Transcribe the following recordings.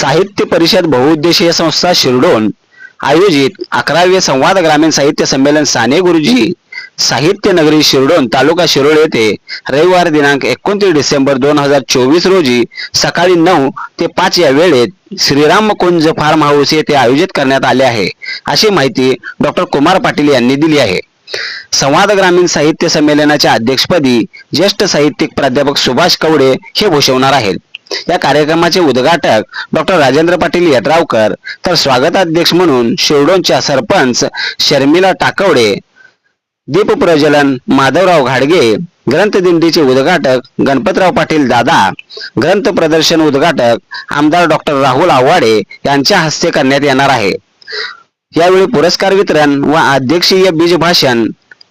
साहित्य परिषद बहुउद्देशीय संस्था शिरडोन आयोजित अकरावे संवाद ग्रामीण साहित्य संमेलन साने गुरुजी साहित्य नगरी शिरडोन तालुका शिरोळ येथे रविवार दिनांक एकोणतीस डिसेंबर दोन हजार चोवीस रोजी सकाळी नऊ ते पाच या वेळेत श्रीराम कुंज फार्म हाऊस येथे आयोजित करण्यात आले आहे. अशी माहिती डॉक्टर कुमार पाटील यांनी दिली आहे. संवाद ग्रामीण साहित्य संमेलनाच्या अध्यक्षपदी ज्येष्ठ साहित्यिक प्राध्यापक सुभाष कवडे हे भूषवणार आहेत. या कार्यक्रमाचे उद्घाटक डॉक्टर राजेंद्र पाटील यड्रावकर तर स्वागताध्यक्ष म्हणून शिरडोनच्या सरपंच शर्मिला टाकवडे दीप प्रज्वलन माधवराव घाडगे ग्रंथ दिंडीचे उद्घाटक गणपतराव पाटील दादा ग्रंथ प्रदर्शन उद्घाटक आमदार डॉक्टर राहुल आव्हाडे यांच्या हस्ते करण्यात येणार आहे. यावेळी पुरस्कार वितरण व अध्यक्षीय बीज भाषण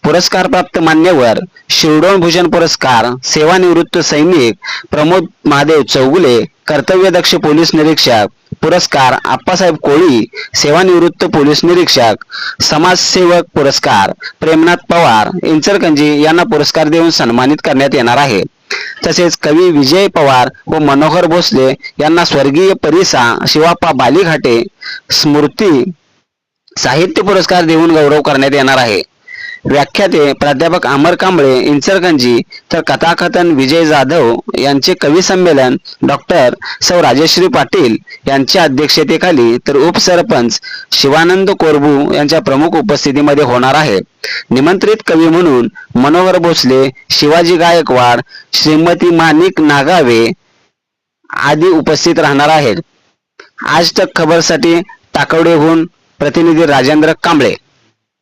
पुरस्कार प्राप्त मान्यवर शिरडोन भूषण पुरस्कार सेवानिवृत्त सैनिक प्रमोद महादेव चौगुले कर्तव्यदक्ष पोलीस निरीक्षक पुरस्कार आप्पासाहेब कोळी सेवानिवृत्त पोलीस निरीक्षक समाजसेवक पुरस्कार प्रेमनाथ पवार इंचरकंजी यांना पुरस्कार देऊन सन्मानित करण्यात येणार आहे. तसेच कवी विजय पवार व मनोहर भोसले यांना स्वर्गीय परिसा शिवाप्पा बालीघाटे स्मृती साहित्य पुरस्कार देऊन गौरव करण्यात येणार आहे. व्याख्याते प्राध्यापक अमर कांबळे इंचरगंजी तर कथाकथन विजय जाधव यांचे कवी संमेलन डॉक्टर सौ राजेश्री पाटील यांच्या अध्यक्षतेखाली तर उपसरपंच शिवानंद कोरबू यांच्या प्रमुख उपस्थितीमध्ये होणार आहे. निमंत्रित कवी म्हणून मनोहर भोसले शिवाजी गायकवाड श्रीमती माणिक नागावे आदी उपस्थित राहणार आहेत. आज तक खबरसाठी टाकवडेहून प्रतिनिधी राजेंद्र कांबळे.